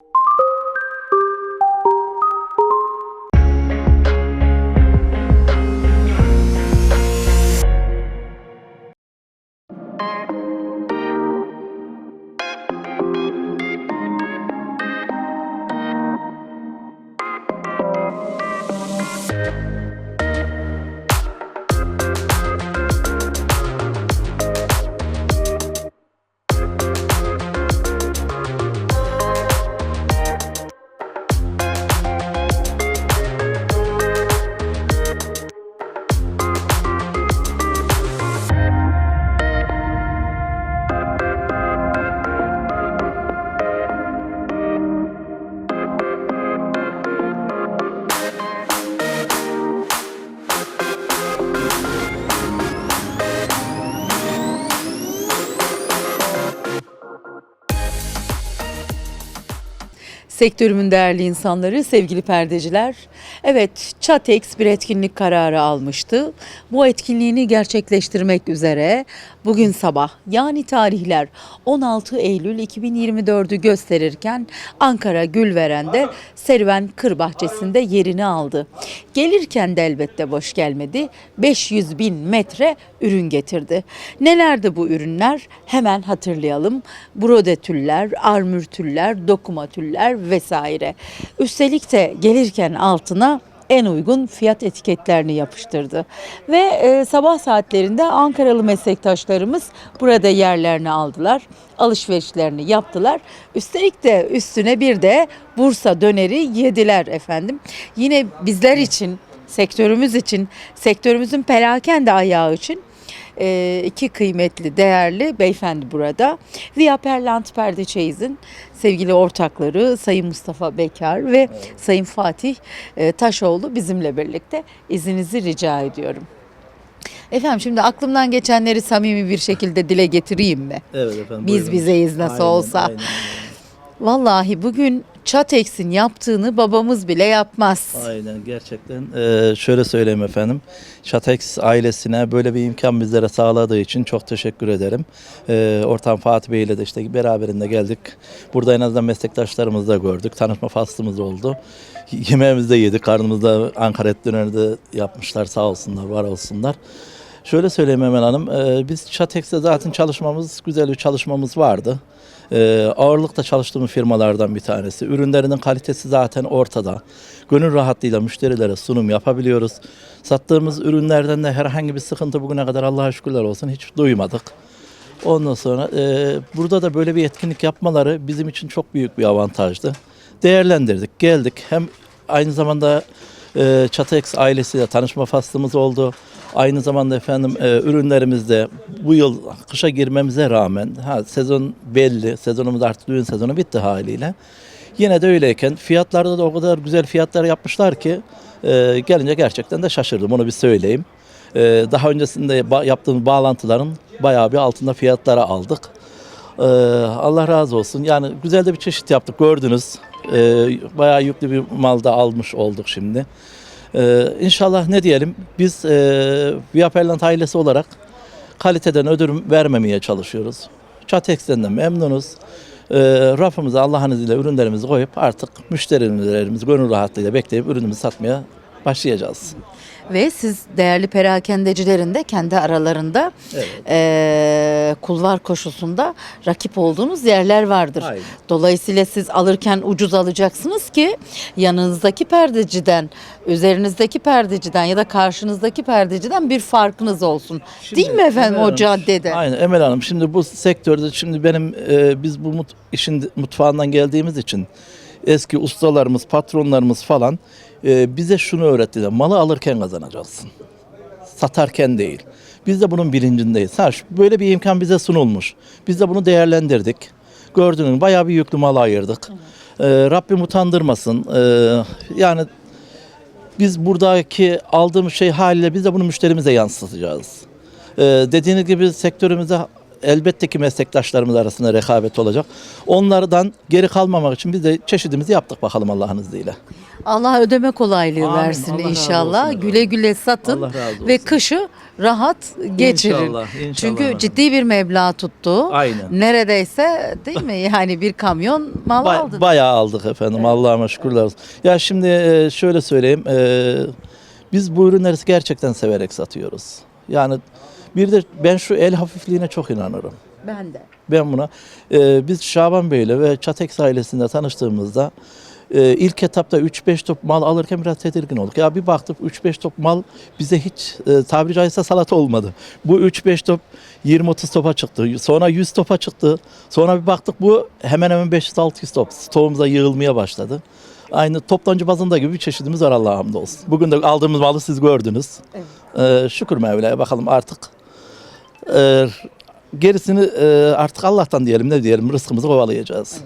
you Sektörümün değerli insanları, sevgili perdeciler. Evet, Çatex bir etkinlik kararı almıştı. Bu etkinliğini gerçekleştirmek üzere bugün sabah yani tarihler 16 Eylül 2024'ü gösterirken Ankara Gülveren'de Serüven Kır Bahçesi'nde yerini aldı. Gelirken de elbette boş gelmedi. 500 bin metre ürün getirdi. Nelerdi bu ürünler? Hemen hatırlayalım. Brodetüller, armürtüller, dokumatüller vesaire. Üstelik de gelirken altına en uygun fiyat etiketlerini yapıştırdı. Ve e, sabah saatlerinde Ankaralı meslektaşlarımız burada yerlerini aldılar. Alışverişlerini yaptılar. Üstelik de üstüne bir de Bursa döneri yediler efendim. Yine bizler için, sektörümüz için, sektörümüzün perakende ayağı için e, iki kıymetli, değerli beyefendi burada. Via Perlant Perde Çeyiz'in sevgili ortakları Sayın Mustafa Bekar ve Sayın Fatih e, Taşoğlu bizimle birlikte izninizi rica ediyorum. Efendim şimdi aklımdan geçenleri samimi bir şekilde dile getireyim mi? Evet efendim. Biz buyurun. bizeyiz nasıl Aynen, olsa. aynen, Vallahi bugün Çatex'in yaptığını babamız bile yapmaz. Aynen gerçekten. Ee, şöyle söyleyeyim efendim. Şatex ailesine böyle bir imkan bizlere sağladığı için çok teşekkür ederim. Ee, ortam Fatih Bey ile de işte beraberinde geldik. Burada en azından meslektaşlarımızı da gördük. Tanışma faslımız oldu. Yemeğimizi de yedik. Karnımızda Ankara et döneri de yapmışlar sağ olsunlar, var olsunlar. Şöyle söyleyeyim Emel Hanım. e, biz Şatex'te zaten çalışmamız, güzel bir çalışmamız vardı. E, ağırlıkta çalıştığım firmalardan bir tanesi. Ürünlerinin kalitesi zaten ortada. Gönül rahatlığıyla müşterilere sunum yapabiliyoruz. Sattığımız ürünlerden de herhangi bir sıkıntı bugüne kadar Allah'a şükürler olsun hiç duymadık. Ondan sonra e, burada da böyle bir etkinlik yapmaları bizim için çok büyük bir avantajdı. Değerlendirdik, geldik. Hem aynı zamanda e, Çatex ailesiyle tanışma faslımız oldu. Aynı zamanda efendim e, ürünlerimizde bu yıl kışa girmemize rağmen ha sezon belli. Sezonumuz artık düğün sezonu bitti haliyle. Yine de öyleyken fiyatlarda da o kadar güzel fiyatlar yapmışlar ki e, gelince gerçekten de şaşırdım onu bir söyleyeyim. E, daha öncesinde ba- yaptığımız bağlantıların bayağı bir altında fiyatlara aldık. Ee, Allah razı olsun. Yani güzel de bir çeşit yaptık gördünüz. Ee, bayağı yüklü bir mal da almış olduk şimdi. Ee, inşallah ne diyelim biz e, Viaperlant ailesi olarak kaliteden ödün vermemeye çalışıyoruz. Çatex'ten de memnunuz. Ee, rafımıza Allah'ın izniyle ürünlerimizi koyup artık müşterilerimiz gönül rahatlığıyla bekleyip ürünümüzü satmaya başlayacağız. Ve siz değerli perakendecilerin de kendi aralarında Evet. eee, kulvar koşusunda rakip olduğunuz yerler vardır. Aynen. Dolayısıyla siz alırken ucuz alacaksınız ki yanınızdaki perdeciden, üzerinizdeki perdeciden ya da karşınızdaki perdeciden bir farkınız olsun. Değil mi efendim Emel o Hanım, caddede? Aynen Emel Hanım. Şimdi bu sektörde şimdi benim e, biz bu mut, işin mutfağından geldiğimiz için eski ustalarımız, patronlarımız falan e, bize şunu öğrettiler. Malı alırken kazanacaksın. Satarken değil. Biz de bunun bilincindeyiz. Ha, böyle bir imkan bize sunulmuş. Biz de bunu değerlendirdik. Gördüğünüz bayağı bir yüklü mal ayırdık. E, Rabbim utandırmasın. E, yani biz buradaki aldığımız şey haliyle biz de bunu müşterimize yansıtacağız. Ee, dediğiniz gibi sektörümüzde elbette ki meslektaşlarımız arasında rekabet olacak. Onlardan geri kalmamak için biz de çeşidimizi yaptık bakalım Allah'ın izniyle. Allah ödeme kolaylığı Amin. versin Allah inşallah. olsun. Güle güle satın ve kışı rahat geçirin. İnşallah, inşallah Çünkü ciddi bir meblağ tuttu. Aynen. Neredeyse değil mi? Yani bir kamyon mal Bay- aldın. bayağı aldık efendim. Allah'ıma şükürler olsun. Ya şimdi e, şöyle söyleyeyim. e, biz bu ürünleri gerçekten severek satıyoruz. Yani bir de ben şu el hafifliğine çok inanırım. ben de. Ben buna e, biz Şaban Bey'le ve Çatex ailesinde tanıştığımızda e, ilk etapta 3-5 top mal alırken biraz tedirgin olduk. Ya bir baktık 3-5 top mal bize hiç e, tabiri caizse salata olmadı. Bu 3-5 top 20-30 topa çıktı. Sonra 100 topa çıktı. Sonra bir baktık bu hemen hemen 500-600 top. Stoğumuza yığılmaya başladı. Aynı toptancı bazında gibi bir çeşidimiz var Allah'a hamdolsun. Bugün de aldığımız malı siz gördünüz. E, şükür Mevla'ya bakalım artık e, gerisini e, artık Allah'tan diyelim ne diyelim rızkımızı kovalayacağız.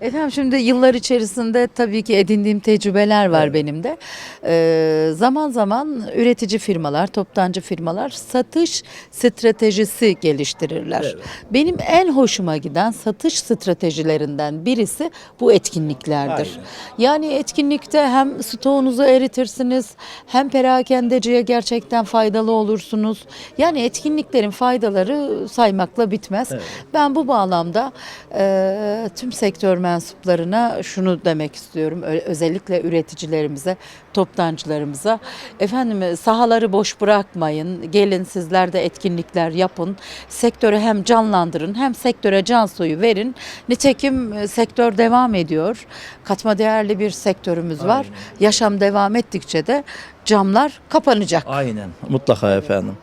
Efendim şimdi yıllar içerisinde tabii ki edindiğim tecrübeler var benim de. Ee, zaman zaman üretici firmalar, toptancı firmalar satış stratejisi geliştirirler. Evet. Benim en hoşuma giden satış stratejilerinden birisi bu etkinliklerdir. Yani etkinlikte hem stoğunuzu eritirsiniz hem perakendeciye gerçekten faydalı olursunuz. Yani etkinliklerin faydaları saymakla bitmez. Ben bu bağlamda e, tüm sektör mensuplarına şunu demek istiyorum. Özellikle üreticilerimize, toptancılarımıza. Efendim e, sahaları boş bırakmayın. Gelin sizler de etkinlikler yapın. Sektörü hem canlandırın hem sektöre can suyu verin. Nitekim e, sektör devam ediyor. Katma değerli bir sektörümüz var. Aynen. Yaşam devam ettikçe de camlar kapanacak. Aynen mutlaka efendim.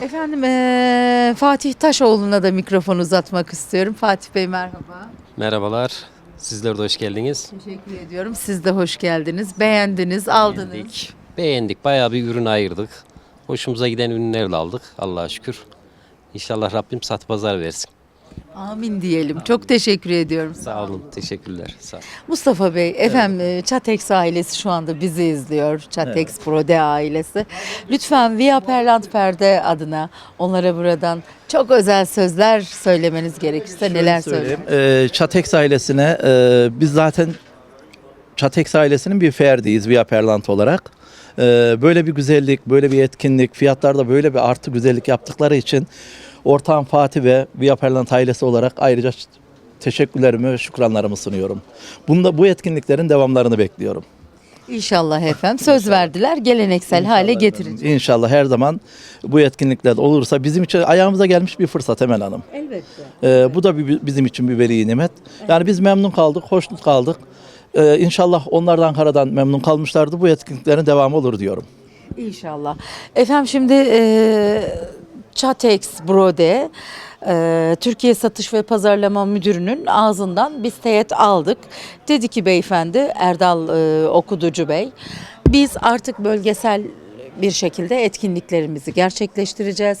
Efendim eee, Fatih Taşoğlu'na da mikrofon uzatmak istiyorum. Fatih Bey merhaba. Merhabalar. Sizler de hoş geldiniz. Teşekkür ediyorum. Siz de hoş geldiniz. Beğendiniz, aldınız. Beğendik. Beğendik. Bayağı bir ürün ayırdık. Hoşumuza giden ürünler de aldık. Allah'a şükür. İnşallah Rabbim sat pazar versin. Amin diyelim. Çok teşekkür ediyorum. Sağ olun. Teşekkürler. Sağ olun. Mustafa Bey, efendim e, Çatex ailesi şu anda bizi izliyor. Çatex Prode ailesi. Lütfen Via Perlant Perde adına onlara buradan çok özel sözler söylemeniz gerekirse neler Söyleyeyim. söyleyin? Ee, Çatex ailesine e, biz zaten Çatex ailesinin bir ferdiyiz Via Perlant olarak. Ee, böyle bir güzellik, böyle bir etkinlik, fiyatlarda böyle bir artı güzellik yaptıkları için ortağım Fatih ve Via Perlant ailesi olarak ayrıca teşekkürlerimi ve şükranlarımı sunuyorum. Bunda bu etkinliklerin devamlarını bekliyorum. İnşallah efendim. Söz verdiler. Geleneksel hale getirecek. İnşallah her zaman bu etkinlikler olursa bizim için ayağımıza gelmiş bir fırsat Emel Hanım. Elbette. Ee, bu da bir- bizim için bir veli nimet. Yani biz memnun kaldık, hoşnut kaldık. Ee, inşallah onlar da Ankara'dan memnun kalmışlardı. Bu etkinliklerin devamı olur diyorum. İnşallah. Efendim şimdi e, Çatex Brode e, Türkiye Satış ve Pazarlama Müdürü'nün ağzından biz teyit aldık. Dedi ki beyefendi Erdal e, Okuducu Bey biz artık bölgesel bir şekilde etkinliklerimizi gerçekleştireceğiz.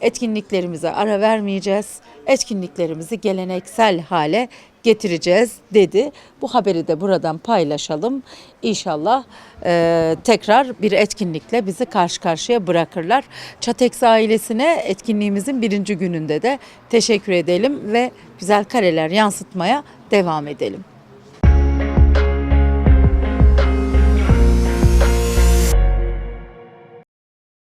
Etkinliklerimize ara vermeyeceğiz. Etkinliklerimizi geleneksel hale getireceğiz dedi. Bu haberi de buradan paylaşalım. İnşallah e, tekrar bir etkinlikle bizi karşı karşıya bırakırlar. Çatex ailesine etkinliğimizin birinci gününde de teşekkür edelim ve güzel kareler yansıtmaya devam edelim.